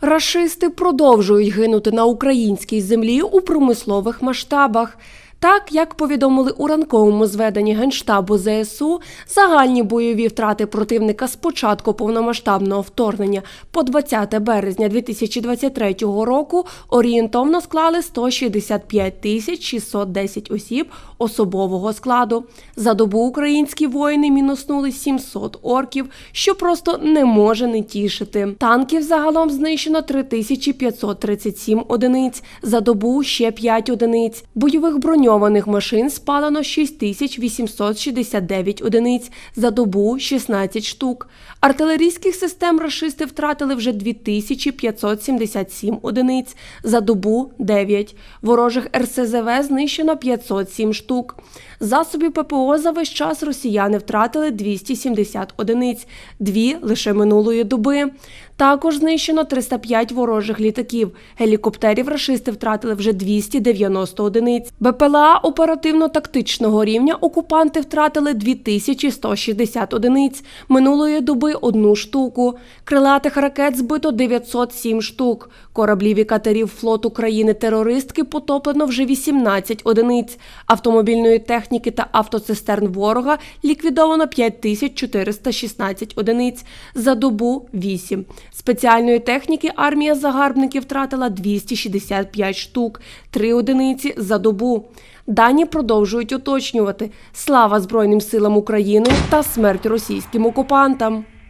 Рашисти продовжують гинути на українській землі у промислових масштабах. Так, як повідомили у ранковому зведенні Генштабу ЗСУ, загальні бойові втрати противника з початку повномасштабного вторгнення по 20 березня 2023 року орієнтовно склали 165 тисяч 610 осіб особового складу. За добу українські воїни мінуснули 700 орків, що просто не може не тішити. Танків загалом знищено 3537 одиниць, за добу ще 5 одиниць. Бойових броньованих машин спалено 6869 одиниць, за добу 16 штук. Артилерійських систем рашисти втратили вже 2577 одиниць, за добу 9. Ворожих РСЗВ знищено 507 штук. Засобів ППО за весь час росіяни втратили 270 одиниць, дві лише минулої доби. Також знищено 305 ворожих літаків. Гелікоптерів рашисти втратили вже 290 одиниць. БПЛА оперативно-тактичного рівня окупанти втратили 2160 одиниць. Минулої доби одну штуку. Крилатих ракет збито 907 штук. Кораблів і катерів флоту країни-терористки потоплено вже 18 одиниць. Автомобільної техніки та автоцистерн ворога ліквідовано 5416 одиниць. За добу 8. Спеціальної техніки армія загарбників втратила 265 штук, 3 одиниці за добу. Дані продовжують уточнювати. Слава Збройним силам України та смерть російським окупантам.